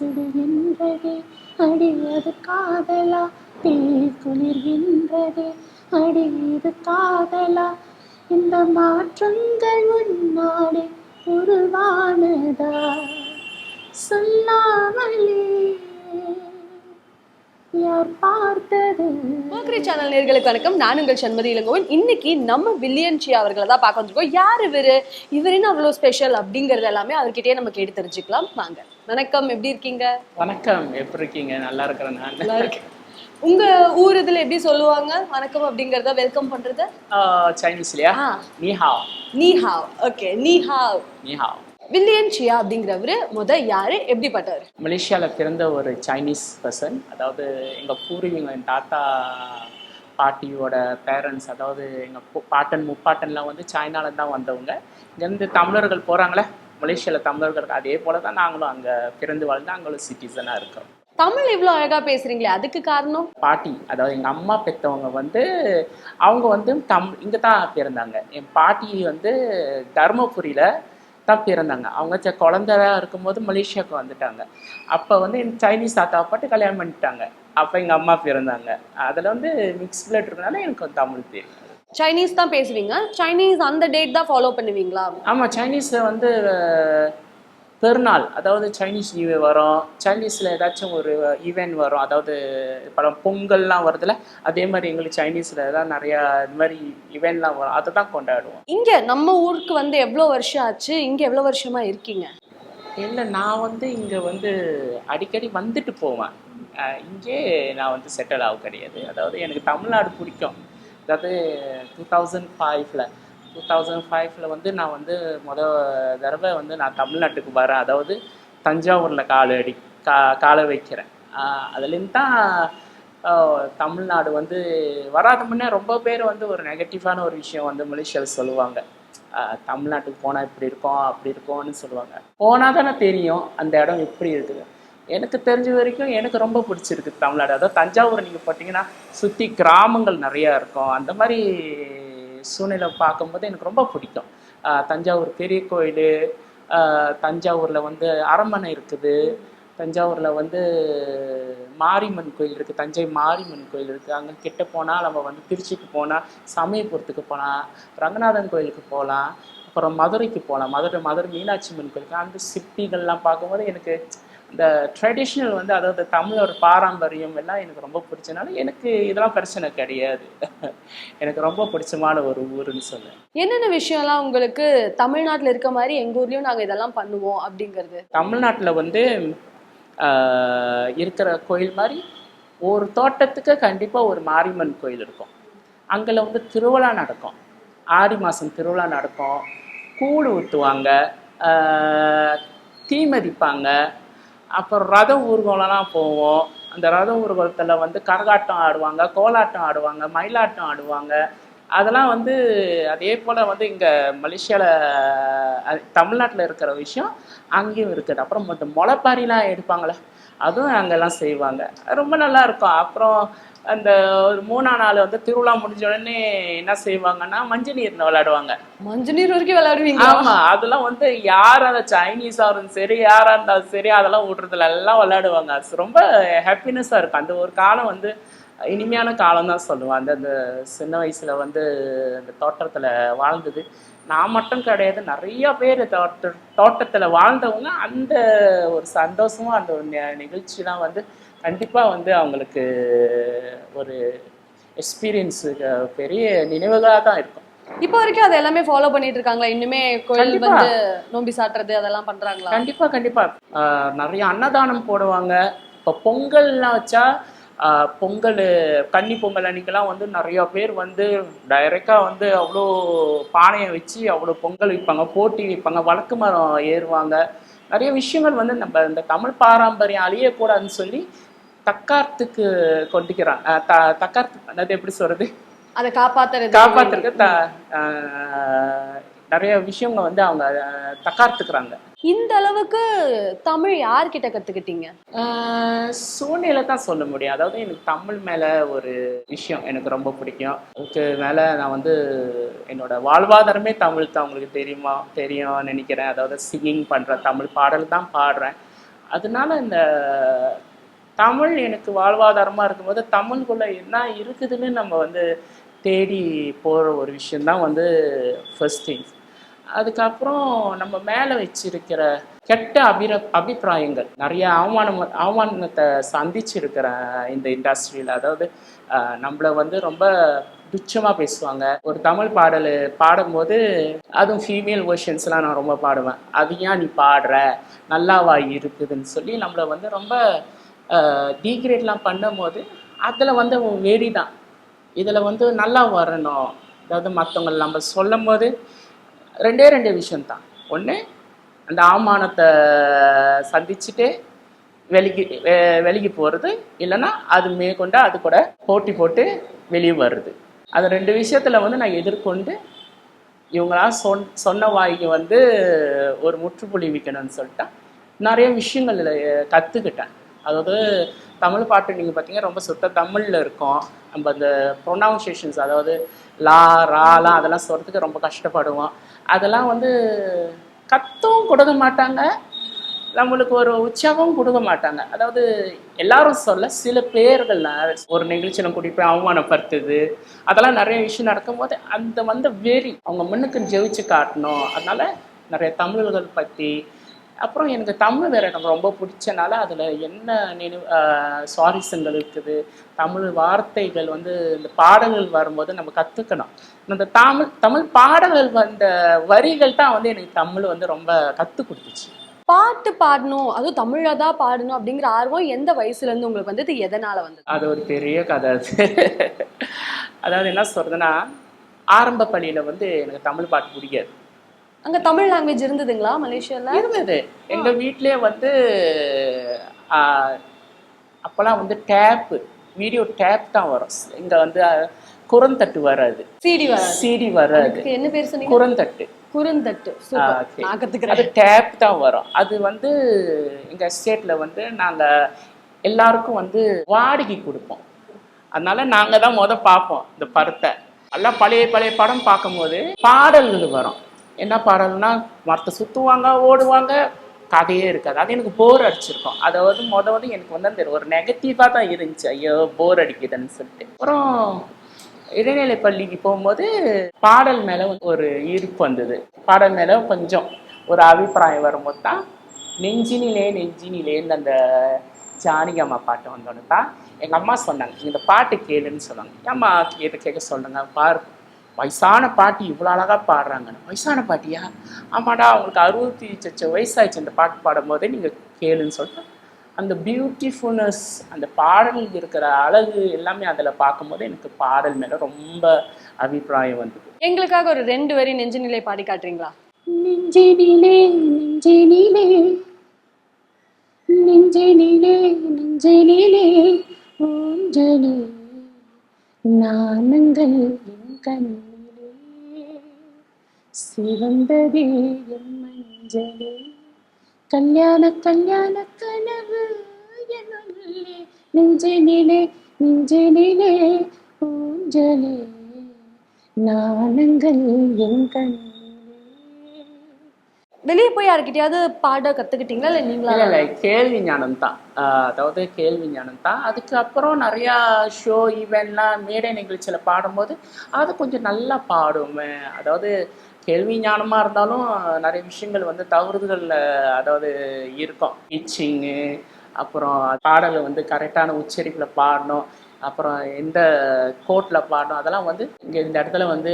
மலை சுடுகின்றதே அடியது காதலா? தீ குளிர்கின்றதே அடியது காதலா? இந்த மாற்றங்கள் உன்னாலே உருவானதா? சொல்லாமலே யார் பார்த்தது? போக்ரி சேனல் நேர்களுக்கு வணக்கம். நான் உங்கள் சண்மதி இளங்கோவன். இன்னைக்கு நம்ம வில்லியன் சி அவர்களை தான் பார்க்க வந்திருக்கோம். யார் இவரு? இவர் என்ன அவ்வளோ ஸ்பெஷல் அப்படிங்கறது எல்லாமே அவர்கிட்டயே நம்ம கேட்டு தெரிஞ்சுக்கலாம். வாங்க. வணக்கம். எப்படி இருக்கீங்க? வணக்கம். எப்படி இருக்கீங்க? நல்லா இருக்கிறேன் நான். நல்லா இருக்கேன். உங்க ஊர் இதுல எப்படி சொல்லுவாங்க? வணக்கம் அப்படிங்கறத வெல்கம் பண்றது? ஆஹ் சைனீஸ்லயா நீ ஹாவ். நீ ஹாவ். ஓகே நீ ஹாவ். நீ ஹாவ். வில்லியன் சியா அப்படிங்கிறவரு முத யாரு? எப்படிப்பட்டவர்? மலேசியாவில் பிறந்த ஒரு சைனீஸ் பர்சன் அதாவது எங்கள் பூர்வீகம் என் தாத்தா பாட்டியோட பேரண்ட்ஸ் அதாவது எங்கள் பாட்டன் முப்பாட்டன்லாம் வந்து சைனால தான் வந்தவங்க. இங்கேருந்து தமிழர்கள் போகிறாங்களே மலேசியாவில் தமிழர்கள் அதே போல தான் நாங்களும் அங்கே பிறந்து வாழ்ந்து அங்களும் சிட்டிசனாக இருக்கிறோம் தமிழ் இவ்வளோ அழகா பேசுறீங்களே அதுக்கு காரணம்? பாட்டி அதாவது எங்கள் அம்மா பெற்றவங்க வந்து அவங்க வந்து தம் இங்கே தான் பிறந்தாங்க. என் பாட்டி வந்து தருமபுரியில் தான் பிறந்தாங்க அவங்க குழந்தையா இருக்கும்போது மலேசியாவுக்கு வந்துட்டாங்க. அப்போ வந்து என் சைனீஸ் தாத்தாவை பாட்டு கல்யாணம் பண்ணிட்டாங்க. அப்போ எங்கள் அம்மா பிறந்தாங்க அதில் வந்து மிக்ஸ் பிளட் இருக்கனால எனக்கு தமிழ் தெரியும். சைனீஸ் தான் பேசுவீங்க? சைனீஸ் அந்த டேட் தான் ஃபாலோ பண்ணுவீங்களா? ஆமாம் சைனீஸில் வந்து பெருநாள் அதாவது சைனீஸ் நியூ இயர் வரும். சைனீஸில் ஏதாச்சும் ஒரு ஈவெண்ட் வரும். அதாவது இப்போ பொங்கல்லாம் வருதுல அதே மாதிரி எங்களுக்கு சைனீஸில் தான் நிறையா இந்த மாதிரி ஈவெண்ட்லாம் வரும். அதை தான் கொண்டாடுவோம். இங்க நம்ம ஊருக்கு வந்து எவ்வளோ வருஷம் ஆச்சு? இங்க எவ்வளோ வருஷமா இருக்கீங்க? இல்லை நான் வந்து இங்கே வந்து அடிக்கடி வந்துட்டு போவேன். இங்கே நான் வந்து செட்டில் ஆக கிடையாது. அதாவது எனக்கு தமிழ்நாடு பிடிக்கும். அதாவது டூ தௌசண்ட் ஃபைவ்ல டூ தௌசண்ட் ஃபைவ்ல வந்து நான் வந்து முத தடவை வந்து நான் தமிழ்நாட்டுக்கு வரேன். அதாவது தஞ்சாவூரில் கால் அடி கா காலை வைக்கிறேன். அதுலேருந்து தான் தமிழ்நாடு வந்து வராத முன்னே ரொம்ப பேர் வந்து ஒரு நெகட்டிவான ஒரு விஷயம் வந்து மலேசியாவில் சொல்லுவாங்க. தமிழ்நாட்டுக்கு போனால் இப்படி இருக்கும் அப்படி இருக்கும்னு சொல்லுவாங்க. போனால் தானே தெரியும் அந்த இடம் எப்படி இருக்குது. எனக்கு தெரிஞ்ச வரைக்கும் எனக்கு ரொம்ப பிடிச்சிருக்கு தமிழ்நாடு. அதாவது தஞ்சாவூர் நீங்கள் பார்த்தீங்கன்னா சுற்றி கிராமங்கள் நிறையா இருக்கும். அந்த மாதிரி சூழ்நிலை பார்க்கும்போது எனக்கு ரொம்ப பிடிக்கும். தஞ்சாவூர் பெரிய கோயில் தஞ்சாவூரில் வந்து அரண்மனை இருக்குது. தஞ்சாவூரில் வந்து மாரியம்மன் கோயில் இருக்குது தஞ்சை மாரியம்மன் கோயில் இருக்குது அங்கே கிட்ட போனால் நம்ம வந்து திருச்சிக்கு போனால் சமயபுரத்துக்கு போகலாம் ரங்கநாதன் கோயிலுக்கு போகலாம் அப்புறம் மதுரைக்கு போகலாம் மதுரை மதுரை மீனாட்சி அம்மன் கோயிலுக்கு. அந்த சிற்பிகள்லாம் பார்க்கும்போது எனக்கு இந்த ட்ரெடிஷ்னல் வந்து அதாவது தமிழோட பாரம்பரியம் எல்லாம் எனக்கு ரொம்ப பிடிச்சனால எனக்கு இதெல்லாம் பிரச்சனை கிடையாது. எனக்கு ரொம்ப பிடிச்சமான ஒரு ஊருன்னு சொல்லுவேன். என்னென்ன விஷயம்லாம் உங்களுக்கு தமிழ்நாட்டுல இருக்க மாதிரி எங்க ஊர்லயும் நாங்க இதெல்லாம் பண்ணுவோம் அப்படிங்கிறது? தமிழ்நாட்டில் வந்து இருக்கிற கோயில் மாதிரி ஒரு தோட்டத்துக்கு கண்டிப்பாக ஒரு மாரியம்மன் கோயில் இருக்கும். அங்கே வந்து திருவிழா நடக்கும். ஆடி மாதம் திருவிழா நடக்கும். கூழ் ஊற்றுவாங்க தீ மிதிப்பாங்க. அப்புறம் ரத ஊர்வலம்லாம் போவோம். அந்த ரத ஊர்வலத்தில் வந்து கரகாட்டம் ஆடுவாங்க கோலாட்டம் ஆடுவாங்க மயிலாட்டம் ஆடுவாங்க. அதெல்லாம் வந்து அதே போல் வந்து இங்கே மலேசியாவில் தமிழ்நாட்டில் இருக்கிற விஷயம் அங்கேயும் இருக்குது. அப்புறம் இந்த முளைப்பாரிலாம் எடுப்பாங்களே அதுவும் அங்கெல்லாம் செய்வாங்க. ரொம்ப நல்லா இருக்கும். அப்புறம் அந்த ஒரு மூணாம் நாள் வந்து திருவிழா முடிஞ்ச உடனே என்ன செய்வாங்கன்னா மஞ்சள் நீர் விளையாடுவாங்க. மஞ்சள் நீர் வரைக்கும் விளையாடுவீங்க ஆமா அதெல்லாம் வந்து யார் சைனீஸா இருந்தாலும் சரி யாரா இருந்தாலும் சரி அதெல்லாம் விடுறதுல எல்லாம் விளையாடுவாங்க. ரொம்ப ஹாப்பினஸ்ஸா இருக்கும். அந்த ஒரு காலம் வந்து இனிமையான காலம் தான் சொல்லுவேன். அந்த அந்த சின்ன வயசுல வந்து அந்த தோட்டத்துல வாழ்ந்தது. நான் மட்டும் கிடையாது நிறைய பேர் தோட்ட தோட்டத்துல வாழ்ந்தவங்க அந்த ஒரு சந்தோஷமும் அந்த நிகழ்ச்சிலாம் வந்து கண்டிப்பா வந்து அவங்களுக்கு ஒரு எக்ஸ்பீரியன்ஸ் பெரிய நினைவுகளாக தான் இருக்கும். இப்போ வரைக்கும் அது எல்லாமே ஃபாலோ பண்ணிட்டு இருக்காங்களா? இன்னுமே கோயில். வந்து நோம்பி சாட்டுறது அதெல்லாம் பண்றாங்களா? கண்டிப்பா கண்டிப்பா. நிறைய அன்னதானம் போடுவாங்க. இப்போ பொங்கல்லாம் வச்சா பொங்கல் கன்னி பொங்கல் அன்னைக்கெல்லாம் வந்து நிறைய பேர் வந்து டைரெக்டாக வந்து அவ்வளோ பானையை வச்சு அவ்வளோ பொங்கல் வைப்பாங்க போட்டி வைப்பாங்க வழக்கு மரம் ஏறுவாங்க. நிறைய விஷயங்கள் வந்து நம்ம இந்த தமிழ் பாரம்பரியம் அழியக்கூடாதுன்னு சொல்லி தக்கார்த்துக்கு கொண்டுக்கிறாங்க தக்கார்த்து அதாவது எப்படி சொல்றது? அதை காப்பாத்துறது. காப்பாத்துறதுக்கு த ஆஹ் நிறைய விஷயங்க வந்து அவங்க தக்கார்த்துக்கிறாங்க. இந்த அளவுக்கு தமிழ் யார்கிட்ட கத்துக்கிட்டீங்க? சூழ்நிலை தான் சொல்ல முடியும். அதாவது எனக்கு தமிழ் மேலே ஒரு விஷயம் எனக்கு ரொம்ப பிடிக்கும். அதுக்கு மேலே நான் வந்து என்னோட வாழ்வாதாரமே தமிழ் தான். உங்களுக்கு தெரியுமா? தெரியும் நினைக்கிறேன். அதாவது சிங்கிங் பண்ணுறேன் தமிழ் பாடல் தான் பாடுறேன். அதனால இந்த தமிழ் எனக்கு வாழ்வாதாரமாக இருக்கும்போது தமிழுக்குள்ளே என்ன இருக்குதுன்னு நம்ம வந்து தேடி போகிற ஒரு விஷயந்தான் வந்து ஃபர்ஸ்ட் திங்ஸ் அதுக்கப்புறம் நம்ம மேலே வச்சிருக்கிற கெட்ட அபிர அபிப்பிராயங்கள். நிறைய அவமானம் அவமானத்தை சந்திச்சிருக்கிற இந்த இண்டஸ்ட்ரியில் அதாவது நம்மளை நம்மள வந்து ரொம்ப துச்சமாக பேசுவாங்க. ஒரு தமிழ் பாடல் பாடும்போது அதுவும் ஃபீமேல் வேர்ஷன்ஸ்லாம் நான் ரொம்ப பாடுவேன். அது ஏன் நீ பாடுற? நல்லாவா இருக்குதுன்னு சொல்லி நம்மளை வந்து ரொம்ப டீக்ரேட்லாம் பண்ணும்போது அதில் வந்து வெறி தான் இதில் வந்து நல்லா வரணும். அதாவது மற்றவங்க நம்ம சொல்லும் போது ரெண்டே ரெண்டு விஷயம்தான். ஒன்று அந்த அவமானத்தை சந்திச்சுட்டு வெளிக்கு வெளிக்கு போகிறது இல்லைன்னா அது மேற்கொண்டு அது கூட போட்டி போட்டு வெளியே வருது அது ரெண்டு விஷயத்தில் வந்து நான் எதிர்கொண்டு இவங்களாம் சொன் சொன்ன வாய்க்கு வந்து ஒரு முற்றுப்புள்ளி வைக்கணும்னு சொல்லிட்டேன் நிறைய விஷயங்கள் கற்றுக்கிட்டேன் அதாவது தமிழ் பாட்டு நீங்கள் பார்த்தீங்கன்னா ரொம்ப சுத்த தமிழில் இருக்கும். நம்ம அந்த ப்ரொனவுன்சியேஷன்ஸ் அதாவது லா ராலாம் அதெல்லாம் சொல்கிறதுக்கு ரொம்ப கஷ்டப்படுவோம். அதெல்லாம் வந்து கத்தும் கொடுக்க மாட்டாங்க. நம்மளுக்கு ஒரு உற்சாகம் கொடுக்க மாட்டாங்க. அதாவது எல்லாரும் சொல்ல சில பேர்கள் ஒரு நிகழ்ச்சியில் கூட்டிட்டு போய் அவமானப்படுத்துது. அதெல்லாம் நிறைய விஷயம் நடக்கும்போது அந்த வந்த வெறி. அவங்க முன்னுக்கு ஜெயிச்சு காட்டணும். அதனால நிறைய தமிழர்கள் பற்றி அப்புறம் எனக்கு தமிழ் வேற எனக்கு ரொம்ப பிடிச்சனால அதில் என்ன நினைவு ஆஹ் சுவாரஸ்யங்கள் இருக்குது. தமிழ் வார்த்தைகள் வந்து இந்த பாடல்கள் வரும்போது நம்ம கற்றுக்கணும் அந்த தமிழ் தமிழ் பாடல்கள் வந்த வரிகள் தான் வந்து எனக்கு தமிழ் வந்து ரொம்ப கற்றுக் கொடுத்துச்சு. பாட்டு பாடணும் அதுவும் தமிழா தான் பாடணும் அப்படிங்கிற ஆர்வம் எந்த வயசுல இருந்து உங்களுக்கு வந்தது? எதனால வந்தது? அது ஒரு பெரிய கதை. அது அதாவது என்ன சொல்றதுன்னா ஆரம்ப பள்ளியில வந்து எனக்கு தமிழ் பாட்டு பிடிக்காது. அங்க தமிழ் லாங்குவேஜ் இருந்ததுங்களா மலேசியால? இருந்தது. எங்க வீட்லயே வந்து அப்போல்லாம் வந்து டேப்பு வீடியோ டேப் தான் வரும். இங்க வந்து அஹ், குறுந்தட்டு வராது. சிடி வர சிடி வராது. என்ன பேர் சொன்னீங்க? குறுந்தட்டு குறுந்தட்டு அது டேப் தான் வரும். அது வந்து எங்க எஸ்டேட்ல வந்து நாங்க எல்லாருக்கும் வந்து வாடகை கொடுப்போம். அதனால நாங்க தான் முத பார்ப்போம் இந்த படத்தை. எல்லாம் பழைய பழைய படம் பார்க்கும்போது பாடல்கள் வரும். என்ன பாடல்னா மரத்தை சுற்றுவாங்க ஓடுவாங்க. கதையே இருக்காது. அது எனக்கு போர் அடிச்சிருக்கும். அதாவது மொதல் வந்து எனக்கு வந்து அந்த ஒரு நெகட்டிவாக தான் இருந்துச்சு. ஐயோ போர் அடிக்குதுன்னு சொல்லிட்டு. அப்புறம் இடைநிலை பள்ளிக்கு போகும்போது பாடல் மேலே ஒரு ஈர்ப்பு வந்தது. பாடல் மேலே கொஞ்சம் ஒரு அபிப்பிராயம் வரும்போது தான் நெஞ்சினிலே நெஞ்சினிலேன்னு அந்த ஜானகி அம்மா பாட்டு வந்தோன்னு தான் எங்கள் அம்மா சொன்னாங்க இந்த பாட்டு கேளுன்னு சொன்னாங்க. அம்மா கேட்டு கேட்க சொல்லுங்க? பாரு வயசான பாட்டி இவ்வளோ அழகாக பாடுறாங்கன்னு. வயசான பாட்டியா? ஆமாடா அவங்களுக்கு அறுபத்தி சொச்ச வயசாயிடுச்சு இந்த பாட்டு பாடும்போதே நீங்கள் கேளுன்னு சொல்லிட்டு அந்த பியூட்டிஃபுல்னஸ் அந்த பாடல் இருக்கிற அழகு எல்லாமே அதில் பார்க்கும்போது எனக்கு பாடல் மேலே ரொம்ப அபிப்பிராயம் வந்தது. எங்களுக்காக ஒரு ரெண்டு வரி நெஞ்சு நிலை பாடி காட்டுறீங்களா? நெஞ்சினிலே நெஞ்சினிலே. நெஞ்சினிலே நெஞ்சினிலே. ஊஞ்சலே நாணங்கள் என் கண்ணிலே சிவந்ததே என் மஞ்சளே. கல்யாண கல்யாண கனவு என்னுள்ளே நெஞ்சினிலே நெஞ்சினிலே ஊஞ்சலே. நாணங்கள் என் கண்ணிலே. வெளியே போய் யாருக்கிட்டையாவது பாட கத்துக்கிட்டீங்களா? இல்லை நீங்களா? இல்லை இல்லை கேள்வி ஞானம் தான். ஆஹ் அதாவது கேள்வி ஞானம் தான். அதுக்கப்புறம் நிறையா ஷோ ஈவெண்ட்லாம் மேடை நிகழ்ச்சியில் பாடும்போது அது கொஞ்சம் நல்லா பாடுவேன். அதாவது கேள்வி ஞானமாக இருந்தாலும் நிறைய விஷயங்கள் வந்து தவறுதலில் அதாவது இருக்கும். டீச்சிங்கு அப்புறம் பாடலை வந்து கரெக்டான உச்சரிப்பில் பாடணும் அப்புறம் எந்த கோட்டில் பாடணும் அதெல்லாம் வந்து இங்கே இந்த இடத்துல வந்து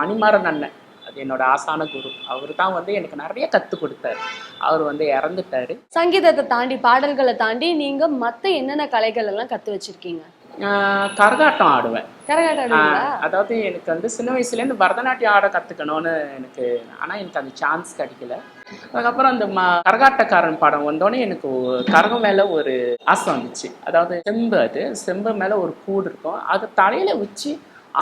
மணிமாறன் அண்ணன் அது என்னோட ஆசான குரு. அவர் தான் வந்து எனக்கு நிறைய கற்றுக் கொடுத்தாரு. அவர் வந்து இறந்துட்டாரு. சங்கீதத்தை தாண்டி பாடல்களை தாண்டி நீங்க மத்த என்னென்ன கலைகள் எல்லாம் கத்து வச்சிருக்கீங்க? கரகாட்டம் ஆடுவேன். அதாவது எனக்கு வந்து சின்ன வயசுலேருந்து பரதநாட்டியம் ஆட கற்றுக்கணும்னு எனக்கு ஆனால் எனக்கு அந்த சான்ஸ் கிடைக்கல. அதுக்கப்புறம் அந்த ம கரகாட்டக்காரன் படம் வந்தோடனே எனக்கு கரகம் மேலே ஒரு ஆசை வந்துச்சு. அதாவது செம்பு அது செம்பு மேலே ஒரு கூடு இருக்கும். அது தலையில் வச்சு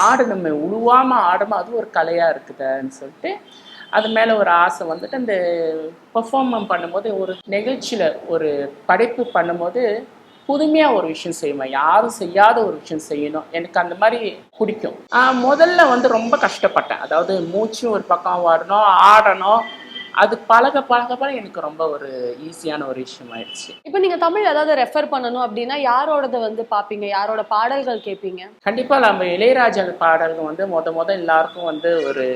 ஆடணுமே உழுவாமல் ஆடாமல் அது ஒரு கலையாக இருக்குதுன்னு சொல்லிட்டு அது மேலே ஒரு ஆசை வந்துட்டு அந்த பெர்ஃபார்மன் பண்ணும்போது ஒரு நிகழ்ச்சியில் ஒரு படைப்பு பண்ணும்போது புதுமையாக ஒரு விஷயம் செய்வேன். யாரும் செய்யாத ஒரு விஷயம் செய்யணும். எனக்கு அந்த மாதிரி பிடிக்கும். முதல்ல வந்து ரொம்ப கஷ்டப்பட்டேன். அதாவது மூச்சும் ஒரு பக்கம் வரணும் ஆடணும். அது பழக பழக பழக எனக்கு ரொம்ப ஒரு ஈஸியான ஒரு விஷயம் ஆயிடுச்சு இப்போ நீங்க தமிழ் ஏதாவது ரெஃபர் பண்ணணும் அப்படின்னா யாரோடத வந்து பாப்பீங்க? யாரோட பாடல்கள் கேட்பீங்க கண்டிப்பா நம்ம இளையராஜா பாடல்கள் வந்து முத முத எல்லாருக்கும் வந்து ஒரு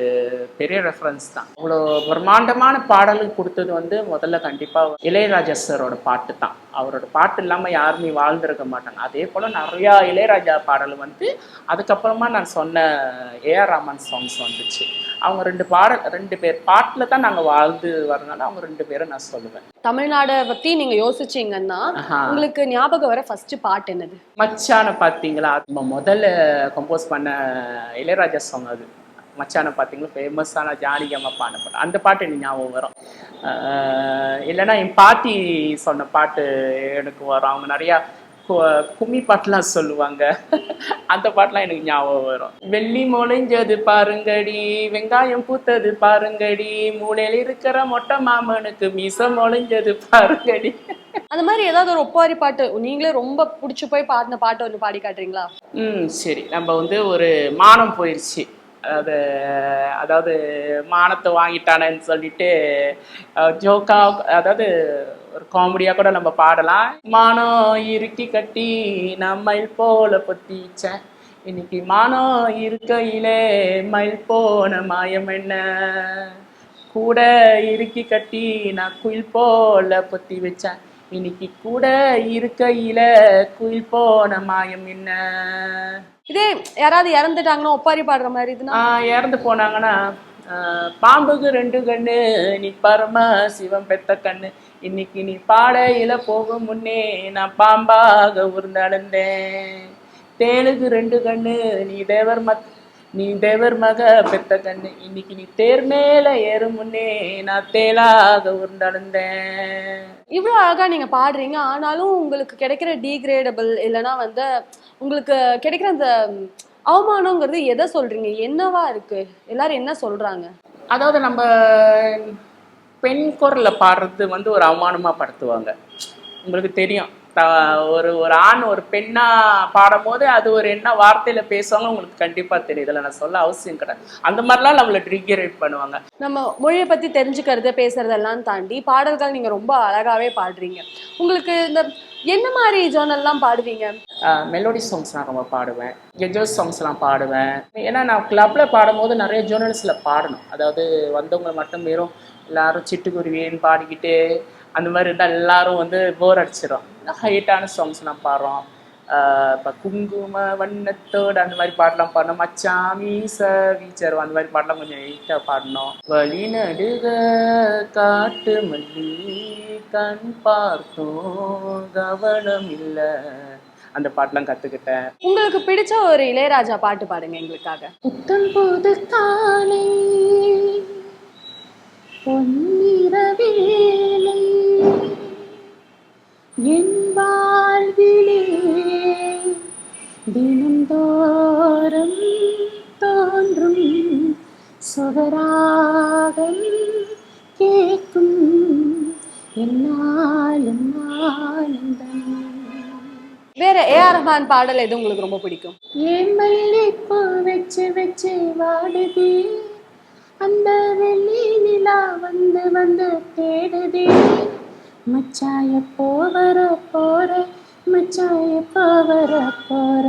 பெரிய ரெஃபரன்ஸ் தான். அவ்வளோ பிரம்மாண்டமான பாடல்கள் கொடுத்தது வந்து முதல்ல கண்டிப்பா இளையராஜா சாரோட பாட்டு தான். அவரோட பாட்டு இல்லாம யாருமே வாழ்ந்திருக்க மாட்டாங்க. அதே போல நிறையா இளையராஜா பாடல் வந்து அதுக்கப்புறமா நான் சொன்ன ஏஆர் ராமன் சாங்ஸ் வந்துச்சு. அவங்க ரெண்டு பாடல் ரெண்டு பேர் பாட்டில் தான் நாங்கள் வாழ்ந்து வரனால அவங்க ரெண்டு பேரும் நான் சொல்லுவேன். தமிழ்நாடை பத்தி நீங்க யோசிச்சீங்கன்னா. உங்களுக்கு ஞாபகம் வர ஃபர்ஸ்ட் பாட்டு என்னது? மச்சான பார்த்தீங்களா நம்ம முதல்ல கம்போஸ் பண்ண இளையராஜா சாங் அது. மச்சான பார்த்தீங்களா? ஃபேமஸான ஜானகி அம்மா பாடின பாட்டு அந்த பாட்டு எனக்கு ஞாபகம் வரும். இல்லைன்னா என் பாட்டி சொன்ன பாட்டு எனக்கு வரும். அவங்க நிறையா கும்மி பாட்டுலாம் சொல்லுவாங்க. அந்த பாட்டுலாம் எனக்கு ஞாபகம் வரும். வெள்ளி முளைஞ்சது பாருங்கடி வெங்காயம் பூத்தது பாருங்கடி மூலையில் இருக்கிற மொட்டை மாமனுக்கு மீசம் முளைஞ்சது பாருங்கடி. அந்த மாதிரி ஏதாவது ஒரு ஒப்பாரி பாட்டு நீங்களே ரொம்ப பிடிச்சு போய் பாடின பாட்டு ஒன்று பாடி காட்டுறீங்களா? ம் சரி. நம்ம வந்து ஒரு மானம் போயிடுச்சு அதாவது அதாவது மானத்தை வாங்கிட்டானேன்னு சொல்லிட்டு ஜோக்கா அதாவது ஒரு காமெடியாக கூட நம்ம பாடலாம். மானம் இறுக்கி கட்டி நான் மயில் போல பொத்திச்சேன் இன்னைக்கு மானம் இருக்கையிலே மயில் போன மாயம் என்ன? கூட இறுக்கி கட்டி நான் குயில் போல பொத்தி வச்சேன் இன்னைக்கு கூட இருக்கையில குயில் போன மாயம் என்ன? இதே யாராவது இறந்துட்டாங்கன்னா ஒப்பாரி பாடுற மாதிரி இதுனா? இறந்து போனாங்கன்னா பாம்புக்கு ரெண்டு கண்ணு நீ பரம சிவம் பெத்த கண்ணு. இன்னைக்கு நீ பாடையில போகும் முன்னே நான் பாம்பாக உருந்தடைந்தேன் தேனுக்கு ரெண்டு கண்ணு நீ தேவர் மத் நீ தேவர் மக பெத்த கண்ணு. இன்னைக்கு நீ தேர் மேல ஏறும் முன்னே நான் தேலாக உருண்டடைந்தேன். இவ்வளோ அழகா நீங்க பாடுறீங்க. ஆனாலும் உங்களுக்கு கிடைக்கிற டீக்ரேடபிள் இல்லைன்னா வந்து உங்களுக்கு கிடைக்கிற அந்த அவமானங்கிறது எதை சொல்றீங்க? என்னவா இருக்கு? எல்லாரும் என்ன சொல்றாங்க? அதாவது நம்ம பெண் குரல்ல பாடுறது வந்து ஒரு அவமானமா படுத்துவாங்க. உங்களுக்கு தெரியும். த- ஒரு ஒரு ஆண் ஒரு பெண்ணா பாடும்போது அது ஒரு என்ன வார்த்தையில பேசுவாங்க உங்களுக்கு கண்டிப்பா தெரியும். இதில் நான் சொல்ல அவசியம் கிடையாது. அந்த மாதிரிலாம் நம்மளை ட்ரிகரேட் பண்ணுவாங்க. நம்ம மொழியை பத்தி தெரிஞ்சுக்கிறது பேசுறதெல்லாம் தாண்டி பாடல்கள் நீங்க ரொம்ப அழகாவே பாடுறீங்க. உங்களுக்கு இந்த என்ன மாதிரி ஜோனல்லாம் பாடுவீங்க? மெலோடி சாங்ஸ் நான் ரொம்ப பாடுவேன். கெஜோஸ் சாங்ஸ்லாம் பாடுவேன். ஏன்னா நான் கிளப்பில் பாடும்போது நிறைய ஜேர்னல்ஸில் பாடணும். அதாவது வந்தவங்க மட்டும் வெறும் எல்லாரும் சிட்டுக்குருவின்னு பாடிக்கிட்டு அந்த மாதிரி இருந்தால் எல்லாரும் வந்து போர் அடிச்சிடும் ஹைட்டான சாங்ஸ்லாம் பாடுறோம். இப்போ குங்கும வண்ணத்தோடு அந்த மாதிரி பாட்டெலாம் பாடணும். மச்சான் மீச வீச்சர் அந்த மாதிரி பாட்டெலாம் கொஞ்சம் ஹைட்டாக பாடணும். வழி நடுக காட்டு மல்லி கண் பார்த்தோம் கவனம் இல்லை. அந்த பாட்டெலாம் கற்றுக்கிட்டேன் உங்களுக்கு பிடிச்ச ஒரு இளையராஜா பாட்டு பாடுங்க எங்களுக்காக. புத்தம் புது காலை பொன்னிறவேலை என் வாழ்விலே தினந்தோறும் தோன்றும் சுகராகம் கேட்கும். என்னாலும் வேற ஏஆர் ரஹ்மான் பாடல் எது உங்களுக்கு ரொம்ப பிடிக்கும்? ஏன் மல்லிப்பூ வச்சு வச்சு வாடுதே. அந்த வெள்ளி நிலா வந்து வந்து தேடுதே. மச்சாய போவர போற மச்சாய போவர போற